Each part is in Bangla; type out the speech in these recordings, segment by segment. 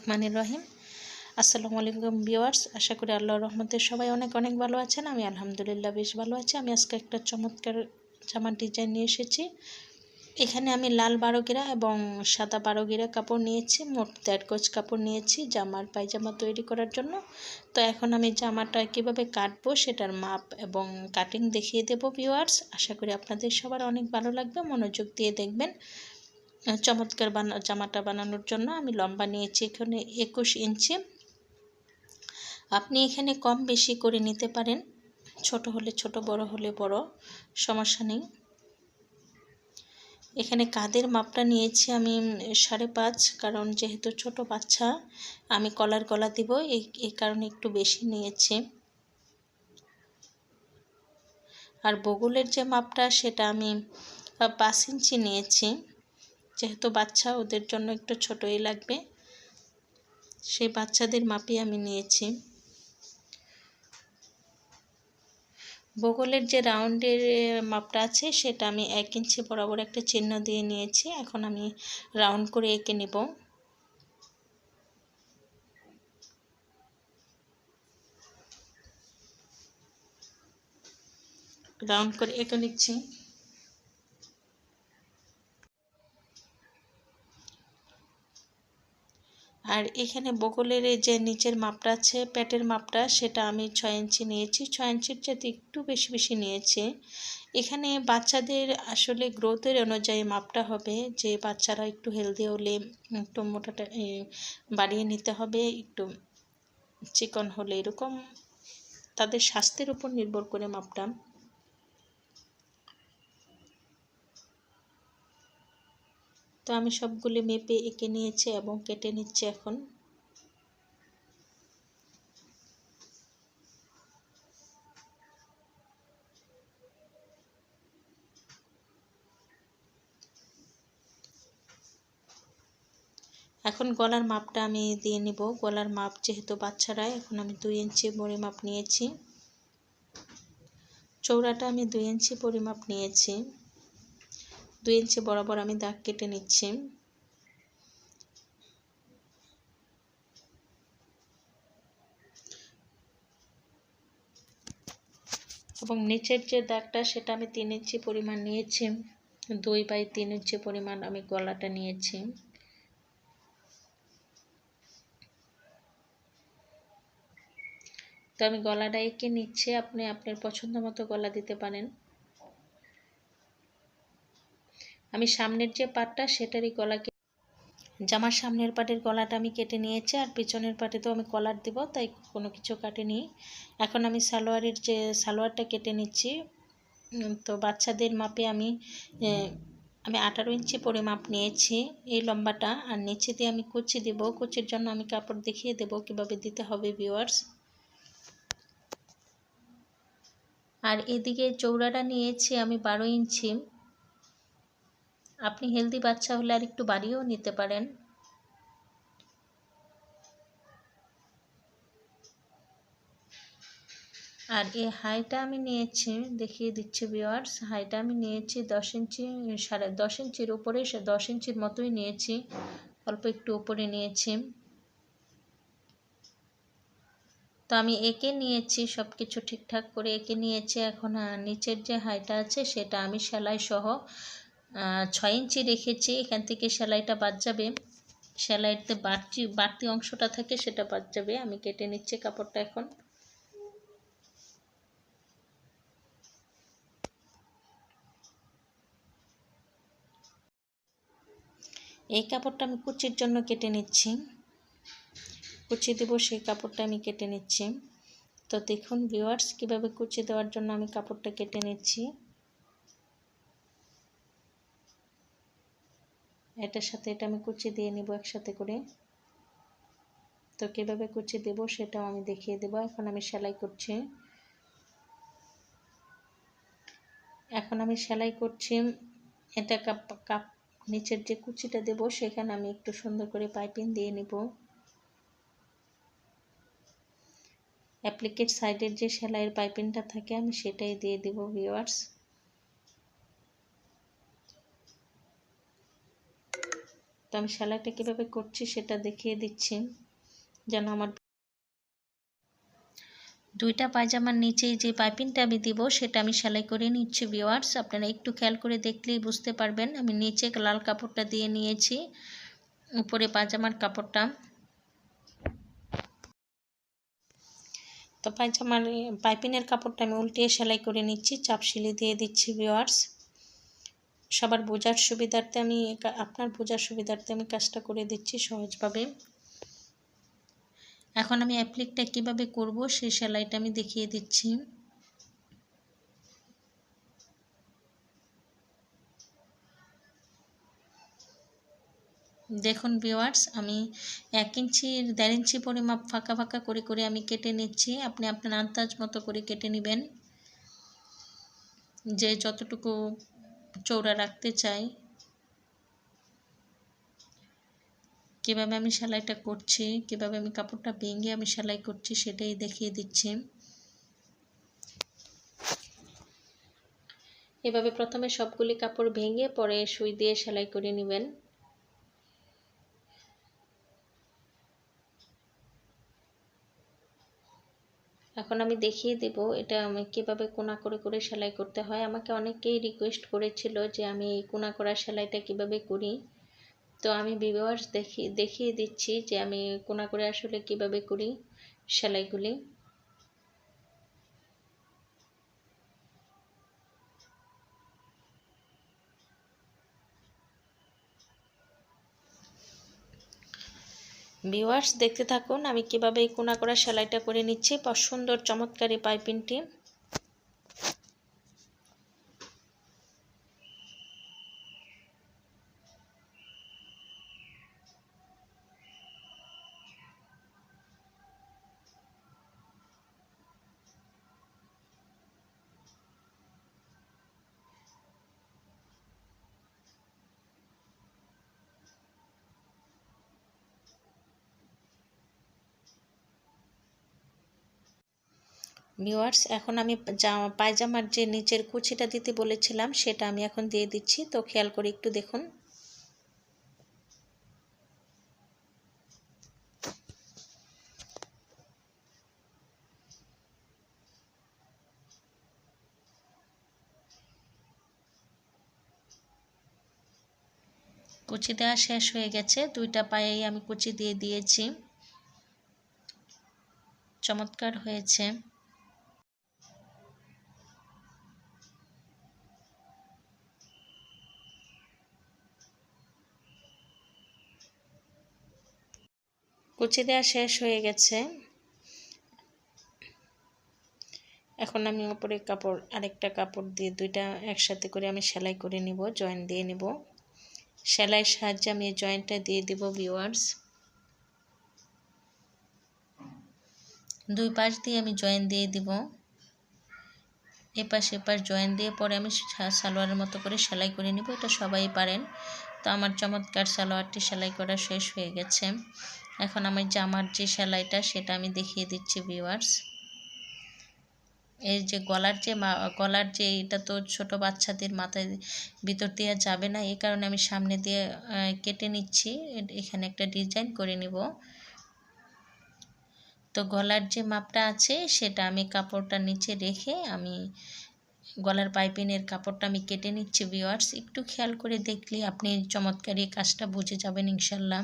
রহমানির রহিম। আসসালামু আলাইকুম ভিউয়ার্স, আশা করি আল্লাহর রহমতে সবাই অনেক অনেক ভালো আছেন। আমি আলহামদুলিল্লাহ বেশ ভালো আছি। আমি আজকে একটা চমৎকার জামার ডিজাইন নিয়ে এসেছি। এখানে আমি লাল বারো গিরা এবং সাদা বারো গিরা কাপড় নিয়েছি, মোট দেড় গজ কাপড় নিয়েছি জামার পায়জামা তৈরি করার জন্য। তো এখন আমি জামাটা কীভাবে কাটবো সেটার মাপ এবং কাটিং দেখিয়ে দেবো ভিউয়ার্স। আশা করি আপনাদের সবার অনেক ভালো লাগবে, মনোযোগ দিয়ে দেখবেন। চমৎকার বানা, জামাটা বানানোর জন্য আমি লম্বা নিয়েছি এখানে একুশ ইঞ্চি। আপনি এখানে কম বেশি করে নিতে পারেন। ছোট হলে ছোট, বড় হলে বড়, সমস্যা নেই। এখানে কাদের মাপটা নিয়েছি আমি সাড়ে পাঁচ, কারণ যেহেতু ছোট বাচ্চা, আমি কলার গলা দিব এই কারণে একটু বেশি নিয়েছি। আর বগুলের যে মাপটা, সেটা আমি পাঁচ ইঞ্চি নিয়েছি। যেহেতু বাচ্চা, ওদের জন্য একটু ছোটই লাগবে। সেই বাচ্চাদের মাপই আমি নিয়েছি। বগলের যে রাউন্ডের মাপটা আছে, সেটা আমি এক ইঞ্চি বরাবর একটা চিহ্ন দিয়ে নিয়েছি। এখন আমি রাউন্ড করে এঁকে নেব। রাউন্ড করে এঁকে নিচ্ছি। আর এখানে বগলের যে নিচের মাপটা আছে পেটের মাপটা, সেটা আমি ছয় ইঞ্চি নিয়েছি। ছয় ইঞ্চির যাতে একটু বেশি বেশি নিয়েছি। এখানে বাচ্চাদের আসলে গ্রোথের অনুযায়ী মাপটা হবে, যে বাচ্চারা একটু হেলদি হলে, একটু মোটাটা বাড়িয়ে নিতে হবে, একটু চিকন হলে, এরকম তাদের স্বাস্থ্যের উপর নির্ভর করে মাপটা। তো আমি সবগুলি মেপে এঁকে নিয়েছি এবং কেটে নিচ্ছি এখন। এখন গলার মাপটা আমি দিয়ে নিব। গলার মাপ যেহেতু বাচ্চারা, এখন আমি দুই ইঞ্চি পরিমাপ নিয়েছি। চৌড়াটা আমি দুই ইঞ্চি পরিমাপ নিয়েছি। দুই ইঞ্চি বরাবর আমি দাগ কেটে নিচ্ছি। এবং নিচের যে দাগটা সেটা আমি তিন ইঞ্চি পরিমাণ নিয়েছি। দুই বাই তিন ইঞ্চি পরিমাণ আমি গলাটা নিয়েছি। তো আমি গলাটা এঁকে নিচ্ছি। আপনি আপনার পছন্দ মতো গলা দিতে পারেন। আমি সামনের যে পাটটা, সেটারই গলাকে জামার সামনের পাটের গলাটা আমি কেটে নিয়েছি, আর পিছনের পাটে তো আমি কলার দিব, তাই কোনো কিছু কাটেনি। এখন আমি সালোয়ারের যে সালোয়ারটা কেটে নিচ্ছি তো বাচ্চাদের মাপে আমি আমি আঠারো ইঞ্চি পরিমাপ নিয়েছি এই লম্বাটা, আর নিচে দিয়ে আমি কুচি দেব, কুচির জন্য আমি কাপড় দেখিয়ে দেব কীভাবে দিতে হবে ভিউয়ার্স আর এদিকে চৌড়াটা নিয়েছি আমি বারো ইঞ্চি। আপনি হেলদি বাচ্চা হলে আর একটু বাড়িয়েও নিতে পারেন। আর এই হাইটা আমি নিয়েছি, দেখিয়ে দিচ্ছি বিওয়ার্স হাইটা আমি নিয়েছি দশ ইঞ্চি, সাড়ে দশ ইঞ্চির উপরে, সে দশ ইঞ্চির মতোই নিয়েছি, অল্প একটু উপরে নিয়েছি। তো আমি এঁকে নিয়েছি সব কিছু ঠিকঠাক করে এঁকে নিয়েছি। এখন নিচের যে হাইটা আছে, সেটা আমি সেলাই সহ ছয় ইঞ্চি রেখেছি, এখান থেকে সেলাইটা বাদ যাবে। সেলাইতে বাড়তি বাড়তি অংশটা থাকে সেটা বাদ যাবে। আমি কেটে নিচ্ছি কাপড়টা এখন। এই কাপড়টা আমি কুচির জন্য কেটে নিচ্ছি। কুচি দেবো, সেই কাপড়টা আমি কেটে নিচ্ছি। তো দেখুন ভিউয়ার্স কীভাবে কুচি দেওয়ার জন্য আমি কাপড়টা কেটে নিচ্ছি। এটার সাথে এটা আমি কুচি দিয়ে নিব একসাথে করে। তো কীভাবে কুচি দেব সেটাও আমি দেখিয়ে দেব। এখন আমি সেলাই করছি। এখন আমি সেলাই করছি। এটা কাপ কাপ নিচের যে কুচিটা দেব সেখানে আমি একটু সুন্দর করে পাইপিং দিয়ে নিব। অ্যাপ্লিকেট সাইডের যে সেলাইয়ের পাইপিংটা থাকে আমি সেটাই দিয়ে দেব ভিওয়ার্স তো আমি সেলাইটা কীভাবে করছি সেটা দেখিয়ে দিচ্ছি। যেন আমার দুইটা পায়জামার নিচেই যে পাইপিংটা আমি দিব সেটা আমি সেলাই করে নিচ্ছি ভিওয়ার্স আপনারা একটু খেয়াল করে দেখলেই বুঝতে পারবেন। আমি নিচে লাল কাপড়টা দিয়ে নিয়েছি, উপরে পায়জামার কাপড়টা। তো পায়জামার পাইপিনের কাপড়টা আমি উল্টিয়ে সেলাই করে নিচ্ছি চাপ সিলি দিয়ে দিচ্ছি ভিওয়ার্স সবার বোঝার সুবিধার্থে আমি আপনার বোঝার সুবিধার্থে আমি কাজটা করে দিচ্ছি সহজভাবে। এখন আমি অ্যাপ্লিকটা কীভাবে করব সেই সেলাইটা আমি দেখিয়ে দিচ্ছি। দেখুন ভিওয়ার্স আমি এক ইঞ্চির, দেড় ইঞ্চি পরিমাপ ফাঁকা ফাঁকা করে করে আমি কেটে নিচ্ছি। আপনি আপনার আন্দাজ মতো করে কেটে নেবেন। যে যতটুকু চৌড়া রাখতে চাই। কীভাবে আমি সেলাইটা করছি, কীভাবে আমি কাপড়টা ভেঙে আমি সেলাই করছি সেটাই দেখিয়ে দিচ্ছি। এভাবে প্রথমে সবগুলি কাপড় ভেঙে পরে সুই দিয়ে সেলাই করে নেবেন। এখন আমি দেখিয়ে দেব এটা আমি কীভাবে কোনা করে করে সেলাই করতে হয়। আমাকে অনেকেই রিকোয়েস্ট করেছিল যে আমি এই কোনা করা সেলাইটা কীভাবে করি। তো আমি ভিউয়ার্স দেখি, দেখিয়ে দিচ্ছি যে আমি কোনা করে আসলে কীভাবে করি সেলাইগুলি। ভিউয়ার্স দেখতে থাকুন আমি কীভাবে এই কোনা করা সেলাইটা করে নিচ্ছি। সুন্দর চমৎকারী পাইপিংটি ভিওয়ার্স এখন আমি জামা পায়জামার যে নিচের কুচিটা দিতে বলেছিলাম, সেটা আমি এখন দিয়ে দিচ্ছি। তো খেয়াল করে একটু দেখুন। কুচি দেওয়া শেষ হয়ে গেছে। দুইটা পায়েই আমি কুচি দিয়ে দিয়েছি। চমৎকার হয়েছে। কুচি দেওয়া শেষ হয়ে গেছে। এখন আমি ওপরে কাপড়, আরেকটা কাপড় দিয়ে দুইটা একসাথে করে আমি সেলাই করে নিব জয়েন্ট দিয়ে নিব। সেলাইয়ের সাহায্যে আমি এই জয়েন্টটা দিয়ে দিব ভিওয়ার্স দুই পাশ দিয়ে আমি জয়েন দিয়ে দিব। এপাশ এপাশ জয়েন দিয়ে পরে আমি সালোয়ারের মতো করে সেলাই করে নিব, এটা সবাই পারেন। তো আমার চমৎকার সালোয়ারটি সেলাই করা শেষ হয়ে গেছে। এখন আমার জামার যে সেলাইটা, সেটা আমি দেখিয়ে দিচ্ছি ভিউয়ার্স এই যে গলার যে গলার যে এটা তো ছোট বাচ্চাদের মাথায় ভিতর দিয়ে যাবে না, এই কারণে আমি সামনে দিয়ে কেটে নিচ্ছি। এখানে একটা ডিজাইন করে নিব। তো গলার যে মাপটা আছে, সেটা আমি কাপড়টা নিচে রেখে আমি গলার পাইপিনের কাপড়টা আমি কেটে নিচ্ছি ভিওয়ার্স একটু খেয়াল করে দেখলে আপনি চমৎকার কাজটা বুঝে যাবেন, ইনশাল্লাহ।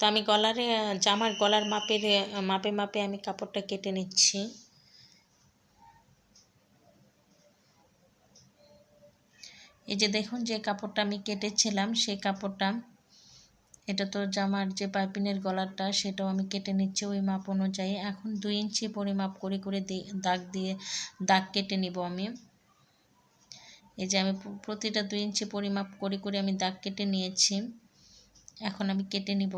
তো আমি গলারে জামার গলার মাপের মাপে মাপে আমি কাপড়টা কেটে নিচ্ছি। এই যে দেখুন যে কাপড়টা আমি কেটেছিলাম, সেই কাপড়টা, এটা তো জামার যে পাইপিনের গলাটা, সেটাও আমি কেটে নিচ্ছি ওই মাপ অনুযায়ী। এখন দুই ইঞ্চি পরিমাপ করে করে দাগ দিয়ে দাগ কেটে নিব আমি। এই যে আমি প্রতিটা দুই ইঞ্চি পরিমাপ করে করে আমি দাগ কেটে নিয়েছি। এখন আমি কেটে নিব।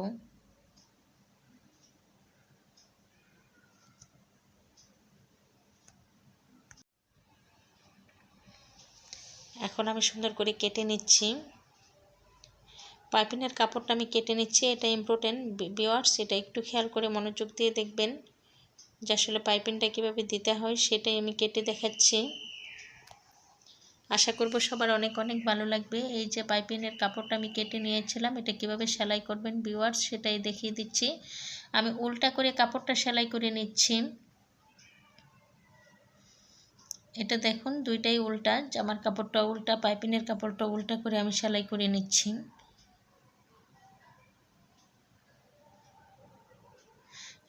এখন আমি সুন্দর করে কেটে নিচ্ছি। পাইপিনের কাপড়টা আমি কেটে নিচ্ছি, এটা ইম্পর্টেন্ট বিওয়ার্স এটা একটু খেয়াল করে মনোযোগ দিয়ে দেখবেন যে আসলে পাইপিনটা কীভাবে দিতে হয়, সেটাই আমি কেটে দেখাচ্ছি। আশা করব সবার অনেক অনেক ভালো লাগবে। এই যে পাইপিনের কাপড়টা আমি কেটে নিয়েছিলাম, এটা কীভাবে সেলাই করবেন বিওয়ার্স সেটাই দেখিয়ে দিচ্ছি। আমি উল্টা করে কাপড়টা সেলাই করে নিচ্ছি। এটা দেখুন, দুইটাই উল্টা। জামার কাপড়টা উল্টা, পাইপিনের কাপড়টা উল্টা করে আমি সেলাই করে নিচ্ছি।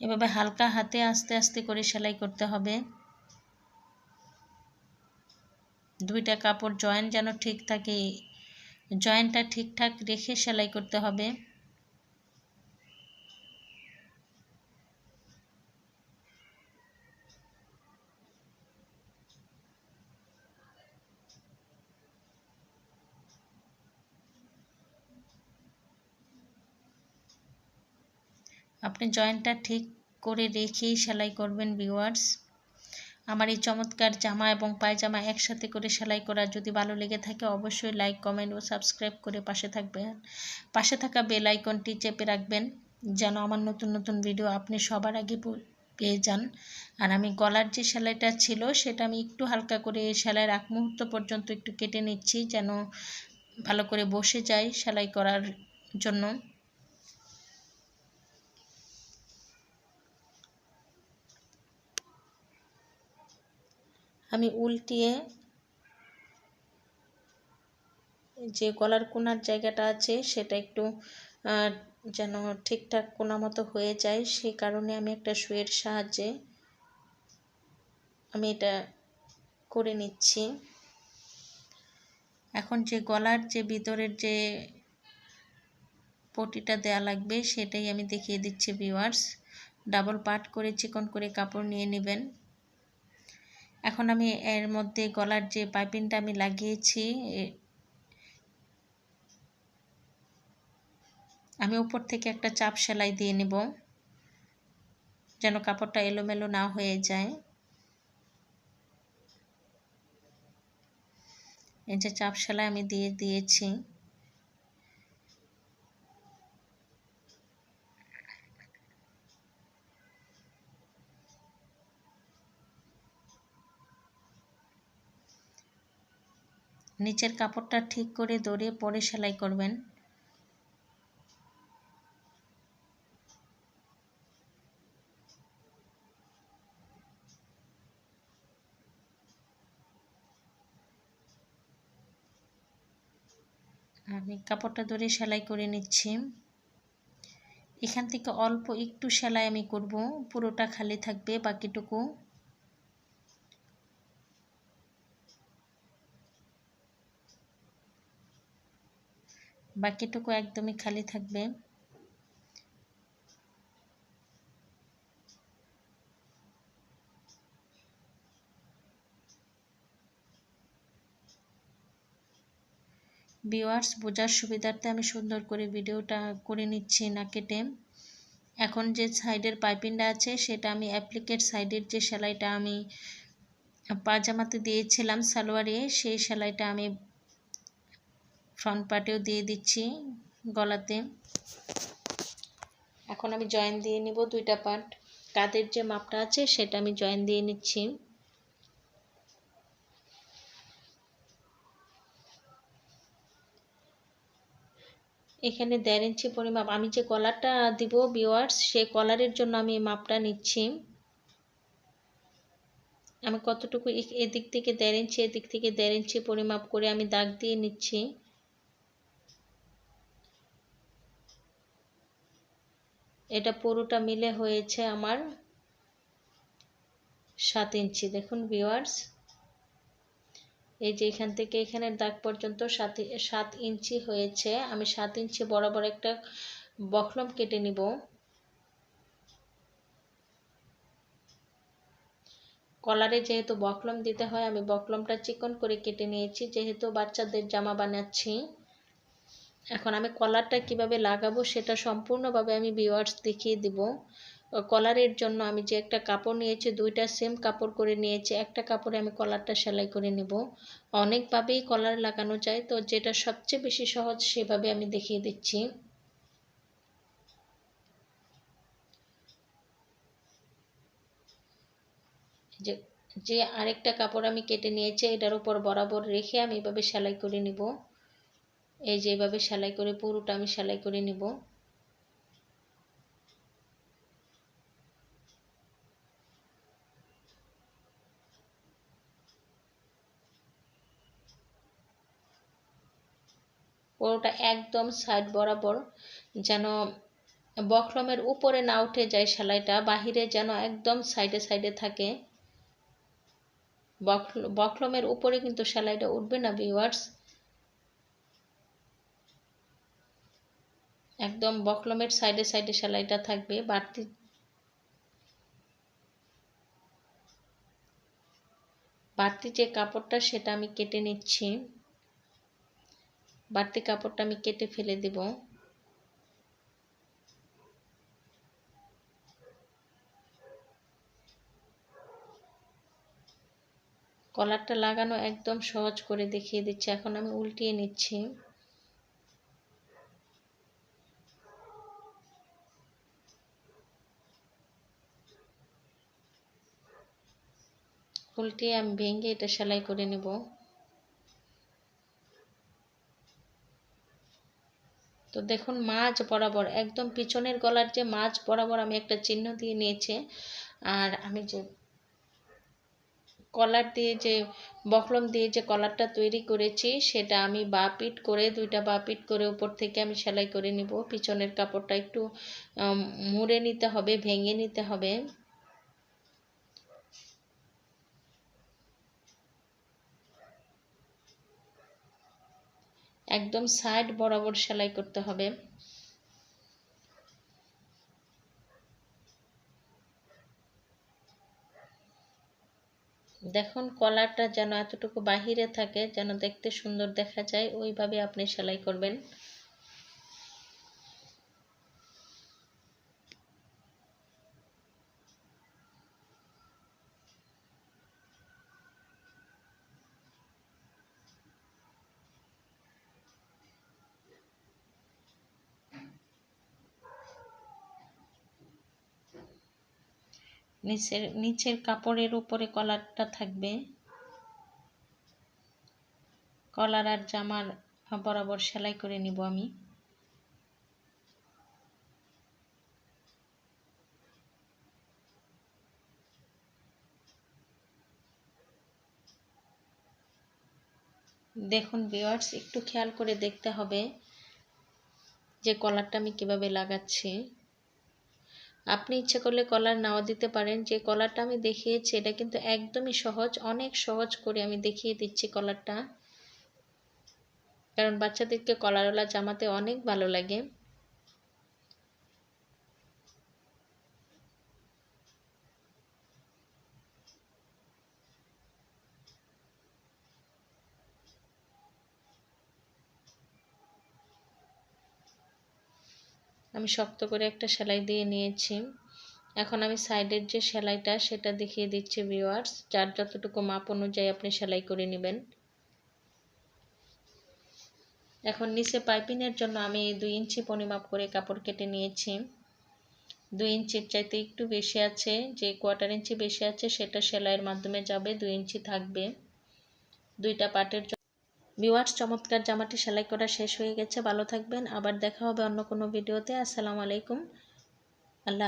এভাবে হালকা হাতে, আস্তে আস্তে করে সেলাই করতে হবে। দুইটা কাপড় জয়েন্ট যেন ঠিক থাকে, জয়েন্টটা ঠিকঠাক রেখে সেলাই করতে হবে। আপনি জয়েন্টটা ঠিক করে রেখেই সেলাই করবেন ভিউয়ার্স আমার এই চমৎকার জামা এবং পায়জামা একসাথে করে সেলাই করা যদি ভালো লেগে থাকে, অবশ্যই লাইক কমেন্ট ও সাবস্ক্রাইব করে পাশে থাকবেন। পাশে থাকা বেল আইকনটি চেপে রাখবেন, যেন আমার নতুন নতুন ভিডিও আপনি সবার আগে পেয়ে যান। আর আমি গলার যে সেলাইটা ছিল, সেটা আমি একটু হালকা করে সেলাইয়ের আগ মুহূর্ত পর্যন্ত একটু কেটে নিচ্ছি, যেন ভালো করে বসে যায় সেলাই করার জন্য। আমি উল্টিয়ে যে গলার কোনার জায়গাটা আছে সেটা একটু যেন ঠিকঠাক কোনা মতো হয়ে যায়, সে কারণে আমি একটা শুয়ের সাহায্যে আমি এটা করে নিচ্ছি। এখন যে গলার যে ভিতরের যে পটিটা দেয়া লাগবে সেটাই আমি দেখিয়ে দিচ্ছি ভিওয়ার্স ডাবল পাট করে চিকন করে কাপড় নিয়ে নেবেন। এখন আমি এর মধ্যে গলার যে পাইপিংটা আমি লাগিয়েছি আমি উপর থেকে একটা চাপ সেলাই দিয়ে নেব, যেন কাপড়টা এলোমেলো না হয়ে যায়। এই যে চাপ সেলাই আমি দিয়ে দিয়েছি। নিচের কাপড়টা ঠিক করে দড়ে পরে সেলাই করবেন। আমি কাপড়টা ধরে সেলাই করে নিচ্ছি। এখান থেকে অল্প একটু সেলাই আমি করব। পুরোটা খালি থাকবে বাকিটুকু। বাকিটুকু একদমই খালি থাকবে। ভিওয়ার্স বোঝার সুবিধার্থে আমি সুন্দর করে ভিডিওটা করে নিচ্ছি না কেটে। এখন যে সাইডের পাইপিংটা আছে, সেটা আমি অ্যাপ্লিকেট সাইডের যে সেলাইটা আমি পাজামাতে দিয়েছিলাম সালোয়ারে, সেই সেলাইটা আমি ফ্রন্ট পার্টেও দিয়ে দিচ্ছি গলাতে। এখন আমি জয়েন দিয়ে নিব দুইটা পার্ট কাদের যে মাপটা আছে, সেটা আমি জয়েন দিয়ে নিচ্ছি। এখানে দেড় ইঞ্চি পরিমাপ, আমি যে কলারটা দিব বিওয়ার্স সেই কলারের জন্য আমি মাপটা নিচ্ছি। আমি কতটুকু এদিক থেকে দেড় ইঞ্চি, এদিক থেকে দেড় ইঞ্চি পরিমাপ করে আমি দাগ দিয়ে নিচ্ছি। এটা পুরোটা মিলে হয়েছে আমার সাত ইঞ্চি। দেখুন ভিওয়ার্স এই যে এখান থেকে এখানের দাগ পর্যন্ত সাত সাত ইঞ্চি হয়েছে। আমি সাত ইঞ্চি বরাবর একটা বখলম কেটে নিব। কলারে যেহেতু বকলম দিতে হয়, আমি বকলমটা চিকন করে কেটে নিয়েছি। যেহেতু বাচ্চাদের জামা বানাচ্ছি এখন আমি কলারটা কীভাবে লাগাবো সেটা সম্পূর্ণভাবে আমি ভিওয়ার্স দেখিয়ে দিব। কলারের জন্য আমি যে একটা কাপড় নিয়েছি, দুইটা সেম কাপড় করে নিয়েছি, একটা কাপড়ে আমি কলারটা সেলাই করে নেব। অনেকভাবেই কলার লাগানো যায়, তো যেটা সবচেয়ে বেশি সহজ সেভাবে আমি দেখিয়ে দিচ্ছি। যে যে আরেকটা কাপড় আমি কেটে নিয়েছি, এটার উপর বরাবর রেখে আমি এভাবে সেলাই করে নিব। এই যে এভাবে সেলাই করে পুরোটা আমি সেলাই করে নিব। পুরোটা একদম সাইড বরাবর যেন বক্রমের উপরে না উঠে যায় সেলাইটা, বাহিরে যেন একদম সাইডে সাইডে থাকে। বক্রমের উপরে কিন্তু সেলাইটা উঠবে না ভিউয়ার্স একদম বকলমের সাইডে সাইডে সেলাইটা থাকবে, বাড়তি। বাড়তি যে কাপড়টা সেটা আমি কেটে নিচ্ছি। বাড়তি কাপড়টা আমি কেটে ফেলে দেব। কলারটা লাগানো একদম সহজ করে দেখিয়ে দিচ্ছি। এখন আমি উল্টিয়ে নিচ্ছি। উল্টিয়ে আমি ভেঙে এটা সেলাই করে নেব। তো দেখুন মাছ বরাবর, একদম পিছনের গলার যে মাছ বরাবর আমি একটা চিহ্ন দিয়ে নিয়েছি। আর আমি যে কলার দিয়ে যে, বকলম দিয়ে যে কলারটা তৈরি করেছি, সেটা আমি বা পিট করে, দুইটা বা পিট করে উপর থেকে আমি সেলাই করে নিব। পিছনের কাপড়টা একটু মুড়ে নিতে হবে, ভেঙে নিতে হবে। একদম সাইড বরাবর সেলাই করতে হবে। দেখুন কলারটা যেন এতটুকু বাহিরে থাকে যেন দেখতে সুন্দর দেখা যায়, ওইভাবে আপনি সেলাই করবেন। নিচের নিচের কাপড়ের উপরে কলারটা থাকবে। কলার আর জামার বরাবর সেলাই করে নিব আমি। দেখুন ভিওয়ার্স একটু খেয়াল করে দেখতে হবে যে কলারটা আমি কীভাবে লাগাচ্ছি। আপনি ইচ্ছে করলে কলার নাও দিতে পারেন। যে কলারটা আমি দেখিয়েছি, এটা কিন্তু একদমই সহজ, অনেক সহজ করে আমি দেখিয়ে দিচ্ছি কলারটা। কারণ বাচ্চাদেরকে কলারওয়ালা জামাতে অনেক ভালো লাগে। আমি শক্ত করে একটা সেলাই দিয়ে নিয়েছি। এখন আমি সাইডের যে সেলাইটা, সেটা দেখিয়ে দিচ্ছি ভিউয়ার্স যার যতটুকু মাপ অনুযায়ী আপনি সেলাই করে নেবেন। এখন নিচে পাইপিংয়ের জন্য আমি এই দুই ইঞ্চি পরিমাপ করে কাপড় কেটে নিয়েছি। দুই ইঞ্চির চাইতে একটু বেশি আছে, যে কোয়ার্টার ইঞ্চি বেশি আছে, সেটা সেলাইয়ের মাধ্যমে যাবে, দুই ইঞ্চি থাকবে। দুইটা পাটের ভিওয়ার্স চমৎকার জামাটি সেলাই করা শেষ হয়ে গেছে। ভালো থাকবেন। আবার দেখা হবে অন্য কোনো ভিডিওতে। আসসালামু আলাইকুম। আল্লাহ